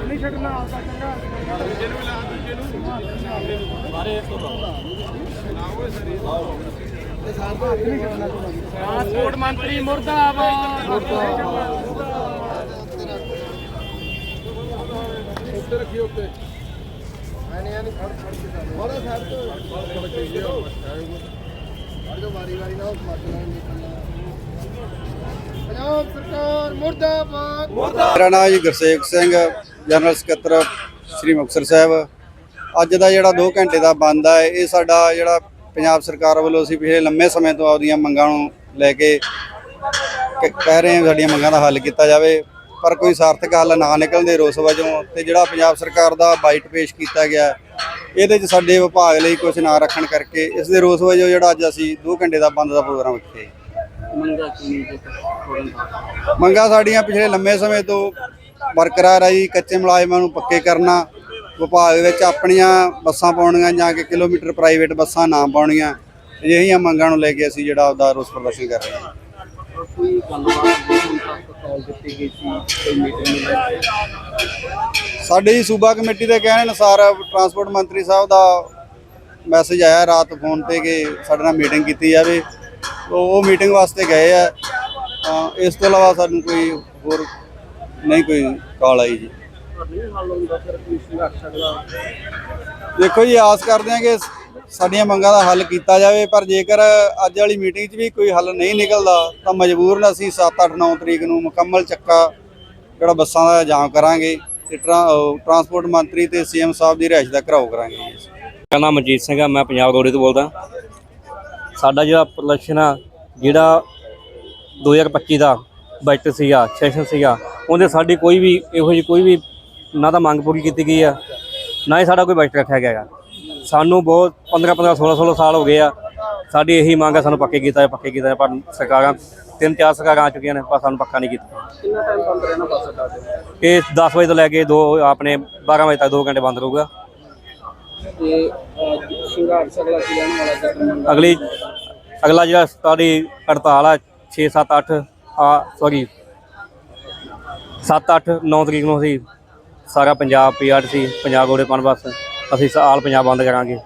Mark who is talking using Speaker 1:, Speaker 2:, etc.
Speaker 1: ਨਹੀਂ ਛੱਡਣਾ ਆਪਦਾ ਚੰਗਾ ਟਰਾਂਸਪੋਰਟ ਮੰਤਰੀ ਮੁਰਦਾਬਾਦ।
Speaker 2: ਉੱਤੇ ਰੱਖੀ ਉੱਤੇ ਮੈਂ ਨਹੀਂ ਖੜ ਖੜ ਕੇ ਮਾਰਾ ਸਾਹਿਬ ਤੋਂ ਖੜ ਕੇ ਗਿਆ ਹਰ ਜੋ ਵਾਰੀ ਵਾਰੀ ਨਾ ਮੱਤ ਨਿਕਲਣਾ ਪੰਜਾਬ ਸਰਕਾਰ ਮੁਰਦਾਬਾਦ
Speaker 3: ਮੇਰਾ ਨਾਮ ਜੀ ਗੁਰਸੇਵਕ ਸਿੰਘ, ਜਨਰਲ ਸਕੱਤਰ ਸ੍ਰੀ ਮੁਕਤਸਰ ਸਾਹਿਬ। ਅੱਜ ਦਾ ਜਿਹੜਾ 2 ਘੰਟੇ ਦਾ ਬੰਦ ਹੈ ਇਹ ਸਾਡਾ ਜਿਹੜਾ ਪੰਜਾਬ ਸਰਕਾਰ ਵੱਲੋਂ ਅਸੀਂ ਪਿਛਲੇ ਲੰਮੇ ਸਮੇਂ ਤੋਂ ਆਪਦੀਆਂ ਮੰਗਾਂ ਨੂੰ ਲੈ ਕੇ ਕਹਿ ਰਹੇ ਹਾਂ ਸਾਡੀਆਂ ਮੰਗਾਂ ਦਾ ਹੱਲ ਕੀਤਾ ਜਾਵੇ। ਪਰ ਕੋਈ ਸਾਰਥਕ ਹੱਲ ਨਾ ਨਿਕਲਣ ਦੇ ਰੋਸ ਵਜੋਂ ਤੇ ਜਿਹੜਾ ਪੰਜਾਬ ਸਰਕਾਰ ਦਾ ਬਾਈਟ ਪੇਸ਼ ਕੀਤਾ ਗਿਆ ਇਹਦੇ 'ਚ ਸਾਡੇ ਵਿਭਾਗ ਲਈ ਕੁਝ ਨਾ ਰੱਖਣ ਕਰਕੇ ਇਸ ਦੇ ਰੋਸ ਵਜੋਂ ਜਿਹੜਾ ਅੱਜ ਅਸੀਂ 2 ਘੰਟੇ ਦਾ ਬੰਦ ਦਾ ਪ੍ਰੋਗਰਾਮ ਰੱਖਿਆ ਜੀ। ਮੰਗਾਂ ਸਾਡੀਆਂ ਪਿਛਲੇ ਲੰਮੇ ਸਮੇਂ ਤੋਂ ਬਰਕਰਾਰ ਹੈ ਜੀ ਕੱਚੇ ਮੁਲਾਜ਼ਮਾਂ ਨੂੰ ਪੱਕੇ ਕਰਨਾ ਵਿਭਾਗ ਵਿੱਚ ਆਪਣੀਆਂ ਬੱਸਾਂ ਪਾਉਣੀਆਂ ਜਾਂ ਕਿ ਕਿਲੋਮੀਟਰ ਪ੍ਰਾਈਵੇਟ ਬੱਸਾਂ ਨਾ ਪਾਉਣੀਆਂ ਅਜਿਹੀਆਂ ਮੰਗਾਂ ਨੂੰ ਲੈ ਕੇ ਅਸੀਂ ਜਿਹੜਾ ਆਪਦਾ ਰੋਸ ਪ੍ਰਦਰਸ਼ਨ ਕਰ ਰਹੇ ਹਾਂ।
Speaker 1: ਕਾਲ ਦਿੱਤੀ ਗਈ ਸੀ ਕੋਈ ਮੀਟਿੰਗ ਨਹੀਂ
Speaker 3: ਸਾਡੀ ਸੂਬਾ ਕਮੇਟੀ ਦੇ ਕਹਿਣ ਅਨੁਸਾਰ ਟਰਾਂਸਪੋਰਟ ਮੰਤਰੀ ਸਾਹਿਬ ਦਾ ਮੈਸੇਜ ਆਇਆ ਰਾਤ ਫੋਨ ਤੇ ਕਿ ਸਾਡੇ ਨਾਲ ਮੀਟਿੰਗ ਕੀਤੀ ਜਾਵੇ। ਉਹ ਮੀਟਿੰਗ ਵਾਸਤੇ ਗਏ ਆ। ਤਾਂ ਇਸ ਤੋਂ ਇਲਾਵਾ ਸਾਨੂੰ ਕੋਈ ਹੋਰ ਨਹੀਂ ਕੋਈ ਕਾਲ ਆਈ ਜੀ। ਦੇਖੋ ਜੀ ਆਸ ਕਰਦੇ ਹਾਂ ਕਿ ਸਾਡੀਆਂ ਮੰਗਾਂ ਦਾ ਹੱਲ ਕੀਤਾ ਜਾਵੇ, ਪਰ ਜੇਕਰ ਅੱਜ ਵਾਲੀ ਮੀਟਿੰਗ 'ਚ ਵੀ ਕੋਈ ਹੱਲ ਨਹੀਂ ਨਿਕਲਦਾ, ਤਾਂ ਮਜਬੂਰਨ ਅਸੀਂ 7 8 9 ਤਰੀਕ ਨੂੰ ਮੁਕੰਮਲ ਚੱਕਾ ਜਿਹੜਾ ਬੱਸਾਂ ਦਾ ਜਾਮ ਕਰਾਂਗੇ ਤੇ ਟਰਾਂ- ਟਰਾਂਸਪੋਰਟ ਮੰਤਰੀ ਤੇ ਸੀਐਮ ਸਾਹਿਬ ਦੀ ਰਿਹਾਇਸ਼ ਦਾ ਘਰਾਓ ਕਰਾਂਗੇ
Speaker 4: ਮੇਰਾ ਨਾਮ ਮਨਜੀਤ ਸਿੰਘ ਆ, ਮੈਂ ਪੰਜਾਬ ਰੋਡੇ ਤੋਂ ਬੋਲਦਾ ਸਾਡਾ ਜਿਹੜਾ ਪ੍ਰਦਰਸ਼ਨ ਆ, ਜਿਹੜਾ 2025 ਦਾ ਬਜਟ ਸੀਗਾ, ਸੈਸ਼ਨ ਸੀਗਾ, ਉਹਦੇ ਸਾਡੀ ਕੋਈ ਵੀ, ਇਹੋ ਜਿਹੀ ਕੋਈ ਵੀ ਨਾ ਤਾਂ ਮੰਗ ਪੂਰੀ ਕੀਤੀ ਗਈ ਆ, ਨਾ ਹੀ ਸਾਡਾ ਕੋਈ ਬਜਟ ਰੱਖਿਆ ਗਿਆ ਗਾ। ਸਾਨੂੰ ਬਹੁਤ 15 15 16 16 ਸਾਲ ਹੋ ਗਏ ਆ। ਸਾਡੀ ਇਹੀ ਮੰਗ ਆ ਸਾਨੂੰ ਪੱਕੇ ਕੀਤਾ ਪੱਕੇ ਕੀਤਾ ਪਰ ਸਰਕਾਰਾਂ ਤਿੰਨ ਚਾਰ ਸਰਕਾਰਾਂ ਆ ਚੁੱਕੀਆਂ ਨੇ ਪਰ ਸਾਨੂੰ ਪੱਕਾ ਨਹੀਂ ਕੀਤਾ।
Speaker 1: ਕਿੰਨਾ ਟਾਈਮ ਬੰਦ ਰਹਿਣਾ ਬੱਸ ਤੇ
Speaker 4: ਇਹ 10 ਵਜੇ ਤੋਂ ਲੈ ਕੇ ਦੋ ਆਪਣੇ 12 ਵਜੇ ਤੱਕ 2 ਘੰਟੇ ਬੰਦ ਰਹੂਗਾ।
Speaker 1: ਤੇ ਅਹ, ਸੰਘਰਸ਼ ਅਗਲਾ ਕੀ ਵਾਲਾ
Speaker 4: ਅਗਲੀ ਅਗਲਾ ਜਿਹੜਾ ਸਾਡੀ ਹੜਤਾਲ ਆ 6 7 8 ਆ ਸੌਰੀ 7 8 9 ਤਰੀਕ ਨੂੰ ਅਸੀਂ ਸਾਰਾ ਪੰਜਾਬ ਪੀਆਰਟੀ ਪੰਜਾਬ ਰੋਡੇ ਪਨ ਬੱਸ। ਅਸੀਂ ਆਲ ਪੰਜਾਬ ਬੰਦ ਕਰਾਂਗੇ।